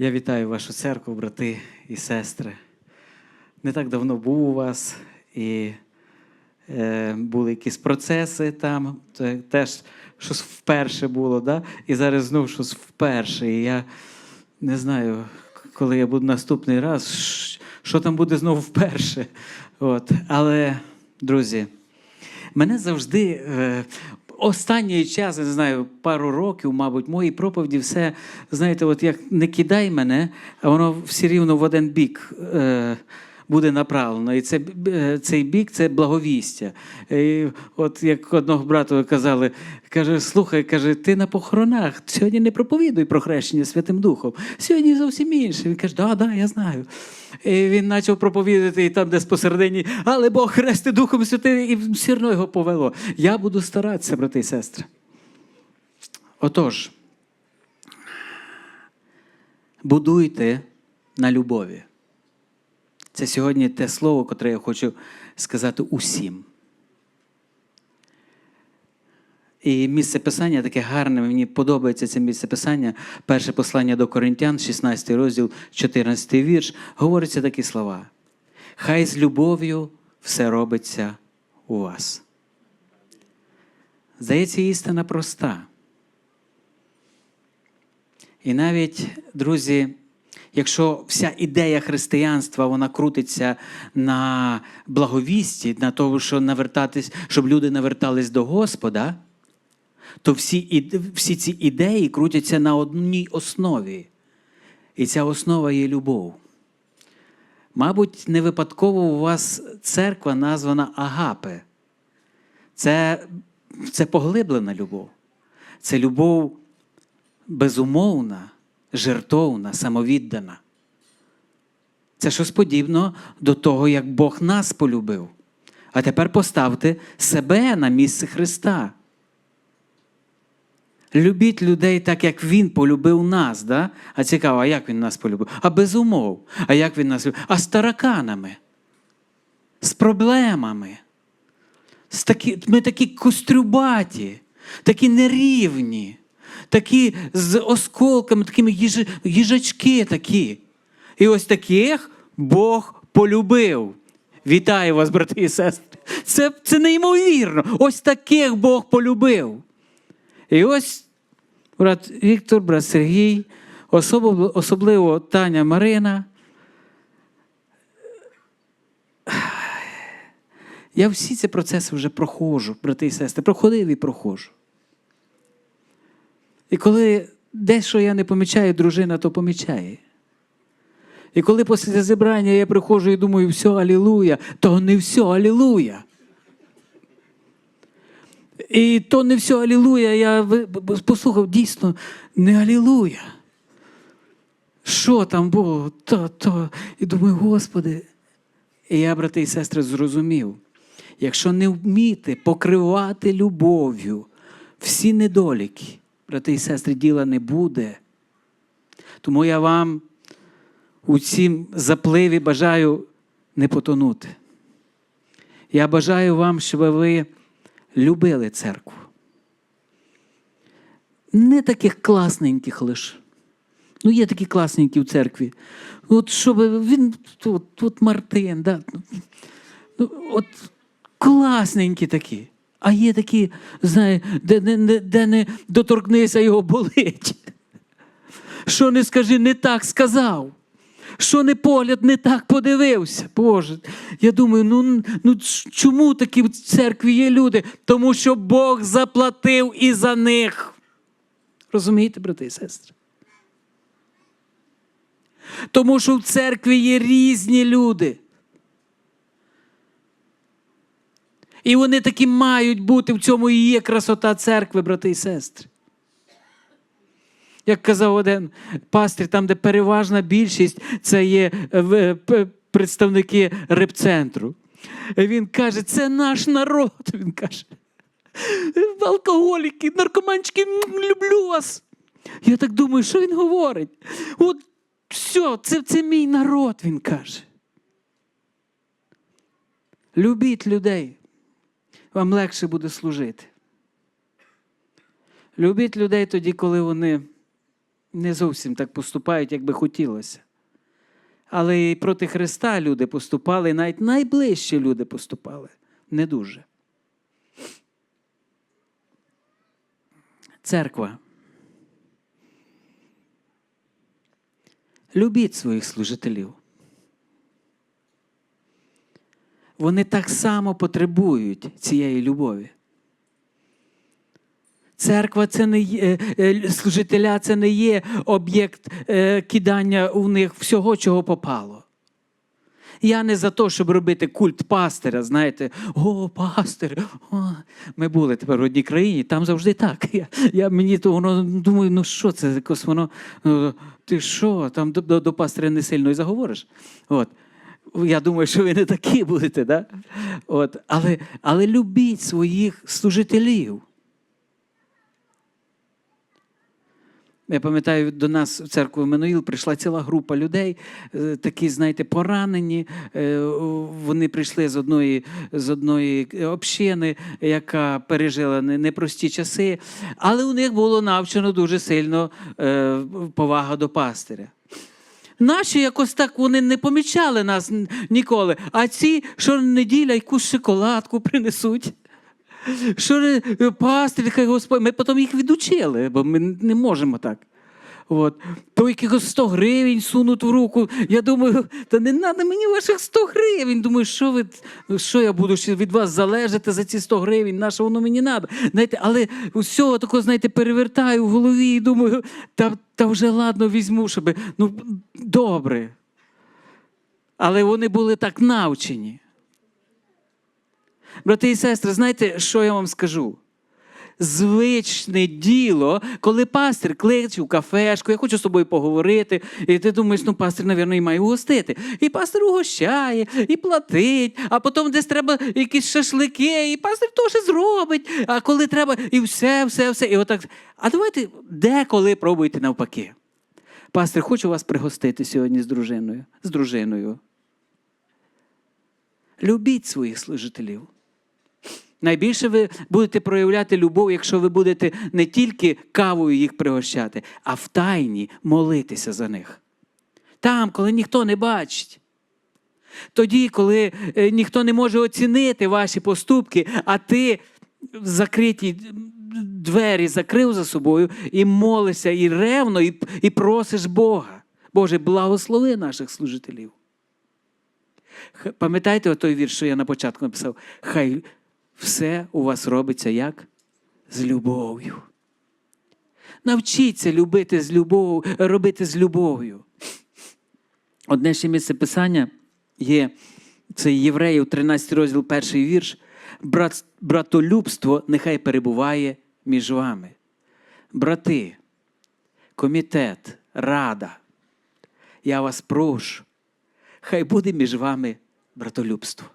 Я вітаю вашу церкву, брати і сестри. Не так давно був у вас і е, були якісь процеси там, це теж щось вперше було, да? і зараз знов щось вперше. І я не знаю, коли я буду наступний раз, що там буде знову вперше. От. Але, друзі, мене завжди. Е, Останній час, не знаю, пару років, мабуть, мої проповіді все, знаєте, от як не кидай мене, а воно все рівно в один бік е, буде направлено. І це, е, цей бік це благовістя. І от як одного брату казали, каже: слухай, каже, ти на похоронах сьогодні не проповідуй про хрещення Святим Духом. Сьогодні зовсім інше. Він каже, да, да, я знаю. І він почав проповідати і там, десь посередині, але Бог хрести Духом Святим, і все одно його повело. Я буду старатися, брати і сестри. Отож, будуйте на любові. Це сьогодні те слово, котре я хочу сказати усім. І місце писання таке гарне, мені подобається це місце писання. Перше послання до Коринтян, 16 розділ, 14 вірш, говориться такі слова. Хай з любов'ю все робиться у вас. Здається, істина проста. І навіть, друзі, якщо вся ідея християнства вона крутиться на благовісті, на тому, що навертатись, щоб люди навертались до Господа, то всі, всі ці ідеї крутяться на одній основі. І ця основа є любов. Мабуть, не випадково у вас церква названа Агапе. Це, це поглиблена любов. Це любов безумовна, жертовна, самовіддана. Це щось подібно до того, як Бог нас полюбив. А тепер поставте себе на місце Христа. Любіть людей так, як Він полюбив нас. Да? А цікаво, а як він нас полюбив? А без умов. А як він нас любив? А з тараканами, з проблемами. З такі, ми такі кострюбаті, такі нерівні, такі з осколками, такими їж, їжачки такі. І ось таких Бог полюбив. Вітаю вас, брати і сестри. Це, це неймовірно. Ось таких Бог полюбив. І ось брат Віктор, брат Сергій, особливо, особливо Таня Марина. Я всі ці процеси вже проходжу, брати і сестри, проходив і проходжу. І коли дещо я не помічаю, дружина то помічає. І коли після зібрання я приходжу і думаю, все, алілуя, то не все, алілуя. І то не все алілуя, я послухав дійсно не алілуя. Що там було? То, то. І думаю, Господи. І я, брати і сестри, зрозумів, якщо не вміти покривати любов'ю всі недоліки, брати і сестри, діла не буде. Тому я вам у цім запливі бажаю не потонути. Я бажаю вам, щоб ви любили церкву. Не таких класненьких лише. Ну, є такі класненькі в церкві. От щоб він тут, тут Мартин, да? ну, от класненькі такі. А є такі, знає, де не, де не доторкнися, його болить. Що не скажи, не так сказав. Що не погляд не так подивився. Боже, я думаю, ну, ну чому такі в церкві є люди? Тому що Бог заплатив і за них. Розумієте, брати і сестри? Тому що в церкві є різні люди. І вони такі мають бути, в цьому і є красота церкви, брати і сестри. Як казав один пастир, там, де переважна більшість, це є е, п- представники репцентру. Він каже, це наш народ. Він каже. Алкоголіки, наркоманчики, люблю вас. Я так думаю, що він говорить? От все, це, це мій народ, він каже. Любіть людей, вам легше буде служити. Любіть людей тоді, коли вони не зовсім так поступають, як би хотілося. Але і проти Христа люди поступали, і навіть найближчі люди поступали. Не дуже. Церква. Любіть своїх служителів. Вони так само потребують цієї любові. Церква це не є, е, служителя це не є об'єкт е, кидання у них всього, чого попало. Я не за те, щоб робити культ пастиря, знаєте, о, пастир. О. Ми були тепер в одній країні, там завжди так. Я, я мені то воно думаю, ну що це якось воно. ну, Ти що, там до, до, до пастиря не сильно і заговориш. От. Я думаю, що ви не такі будете, да? От. Але, але любіть своїх служителів. Я пам'ятаю, до нас в церкву Менуїл прийшла ціла група людей, е, такі, знаєте, поранені. Е, Вони прийшли з одної, з одної общини, яка пережила непрості часи, але у них було навчено дуже сильно е, повага до пастиря. Наші якось так вони не помічали нас ніколи. А ці, що неділя якусь шоколадку принесуть. Що не- пастир, хай Господь, ми потім їх відучили, бо ми не можемо так. От. То якихось 100 гривень сунуть в руку. Я думаю, та не треба мені ваших 100 гривень. Думаю, що ви, що я буду ще від вас залежати за ці 100 гривень, на що воно мені треба. Знаєте, але усього такого, знаєте, перевертаю в голові і думаю, та, та вже ладно візьму, щоб. Ну, добре. Але вони були так навчені. Брати і сестри, знаєте, що я вам скажу? Звичне діло, коли пастир кличе в кафешку, я хочу з тобою поговорити, і ти думаєш, ну пастир, мабуть, і має угостити. І пастир угощає, і платить, а потім десь треба якісь шашлики, і пастир теж зробить. А коли треба, і все, все, все. І отак. А давайте деколи пробуйте навпаки. Пастир, хочу вас пригостити сьогодні з дружиною. З дружиною. Любіть своїх служителів. Найбільше ви будете проявляти любов, якщо ви будете не тільки кавою їх пригощати, а в тайні молитися за них. Там, коли ніхто не бачить. Тоді, коли е, ніхто не може оцінити ваші поступки, а ти в закриті двері закрив за собою і молишся і ревно, і, і просиш Бога. Боже, благослови наших служителів. Пам'ятаєте той вірш, що я на початку написав? Хай все у вас робиться як? З любов'ю. Навчіться любити з любов, робити з любов'ю. Одне ще місце писання є це Євреїв, 13 розділ, перший вірш. Брат, братолюбство нехай перебуває між вами. Брати, комітет, рада. Я вас прошу, хай буде між вами братолюбство.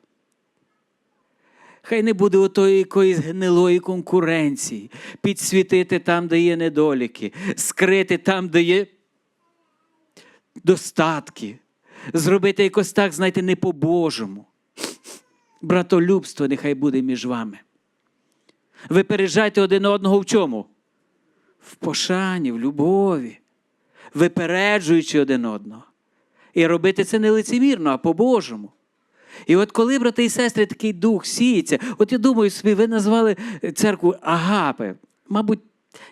Хай не буде отої якоїсь гнилої конкуренції, підсвітити там, де є недоліки, скрити там, де є достатки, зробити якось так, знаєте, не по-божому. Братолюбство нехай буде між вами. Ви переїжджайте один одного в чому? В пошані, в любові, випереджуючи один одного. І робити це не лицемірно, а по-божому. І от коли, брати і сестри, такий дух сіється, от я думаю собі, ви назвали церкву Агапи. Мабуть,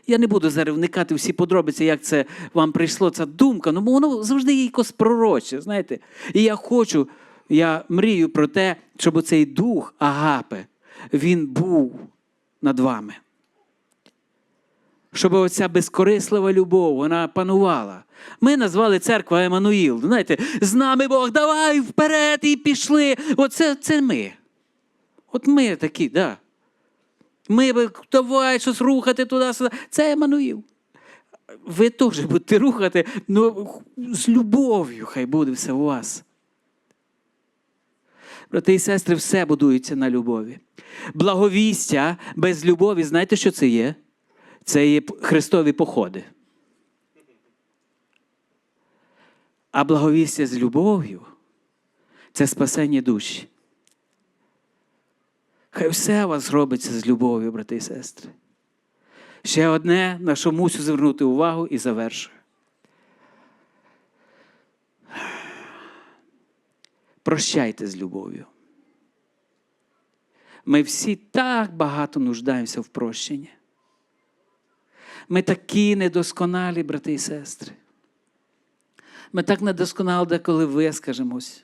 я не буду зараз вникати всі подробиці, як це вам прийшло, ця думка, ну воно завжди є якось пророче, знаєте. І я хочу, я мрію про те, щоб цей дух Агапи, він був над вами. Щоб оця безкорислива любов, вона панувала. Ми назвали церква Еммануїл. Знаєте, з нами Бог, давай вперед і пішли. Оце це ми. От ми такі, да. Ми давай щось рухати туди-сюди. Це Еммануїл. Ви теж будете рухати, ну з любов'ю хай буде все у вас. Брати і сестри, все будується на любові. Благовістя без любові, знаєте, що це є? це є Христові походи. А благовістя з любов'ю це спасення душі. Хай все у вас робиться з любов'ю, брати і сестри. Ще одне, на що мусю звернути увагу і завершую. Прощайте з любов'ю. Ми всі так багато нуждаємося в прощенні. Ми такі недосконалі, брати і сестри. Ми так недосконали, деколи вискажемось.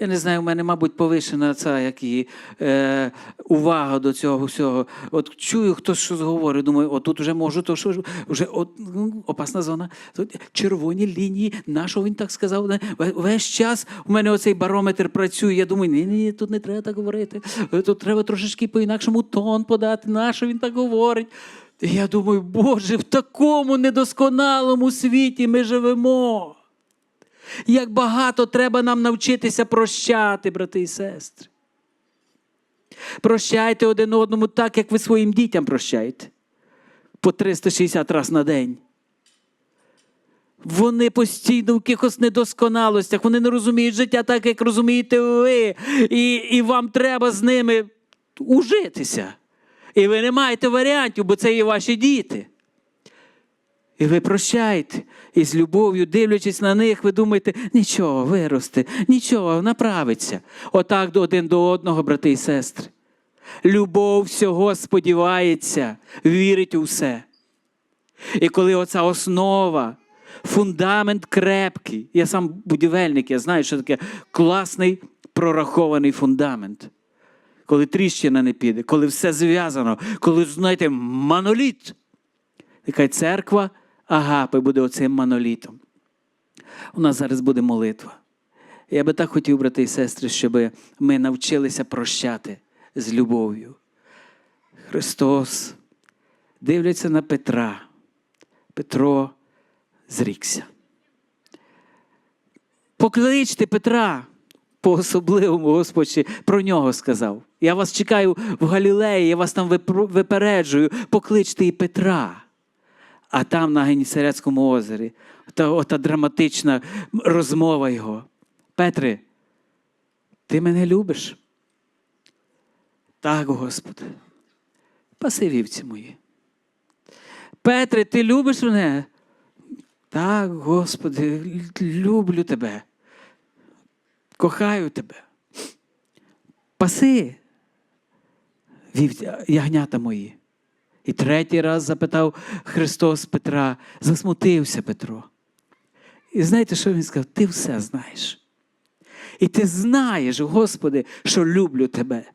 Я не знаю, у мене, мабуть, повишена ця як і, е, увага до цього всього. От чую, хтось щось говорить, думаю, отут вже можу, то що вже от, ну, опасна зона. Тут червоні лінії, на що він так сказав? Весь час у мене оцей барометр працює. Я думаю, ні, ні, тут не треба так говорити. Тут треба трошечки по-інакшому тон подати. На що він так говорить? І я думаю, Боже, в такому недосконалому світі ми живемо. Як багато треба нам навчитися прощати, брати і сестри. Прощайте один одному так, як ви своїм дітям прощаєте. По 360 разів на день. Вони постійно в якихось недосконалостях, вони не розуміють життя так, як розумієте ви. І, і вам треба з ними ужитися. І ви не маєте варіантів, бо це є ваші діти. І ви прощаєте, і з любов'ю, дивлячись на них, ви думаєте, нічого, виросте, нічого, направиться. Отак один до одного, брати і сестри. Любов всього сподівається, вірить у все. І коли оця основа, фундамент крепкий, я сам будівельник, я знаю, що таке класний прорахований фундамент. Коли тріщина не піде, коли все зв'язано, коли, знаєте, моноліт. Нехай церква Агапи буде оцим монолітом. У нас зараз буде молитва. Я би так хотів, брати і сестри, щоб ми навчилися прощати з любов'ю. Христос дивляться на Петра. Петро зрікся. Покличте Петра по-особливому, Господь про нього сказав. Я вас чекаю в Галілеї, я вас там випереджую. Покличте і Петра. А там на Генісарецькому озері, та, ота драматична розмова його. Петре, ти мене любиш? Так, Господи. Паси вівці мої. Петре, ти любиш мене? Так, Господи, люблю тебе. Кохаю тебе. Паси вівці, ягнята мої. І третій раз запитав Христос Петра, засмутився Петро. І знаєте, що він сказав? Ти все знаєш. І ти знаєш, Господи, що люблю тебе.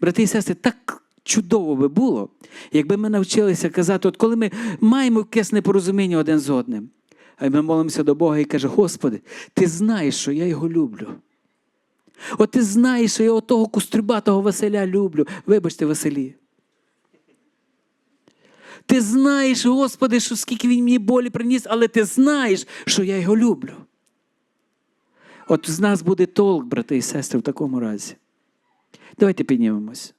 Брати і сестри, так чудово би було, якби ми навчилися казати, от коли ми маємо якесь непорозуміння один з одним, а ми молимося до Бога і каже, Господи, ти знаєш, що я його люблю. От ти знаєш, що я отого кустрюбатого Василя люблю. Вибачте, Василі. Ти знаєш, Господи, що скільки він мені болі приніс, але ти знаєш, що я його люблю. От з нас буде толк, брати і сестри, в такому разі. Давайте піднімемось.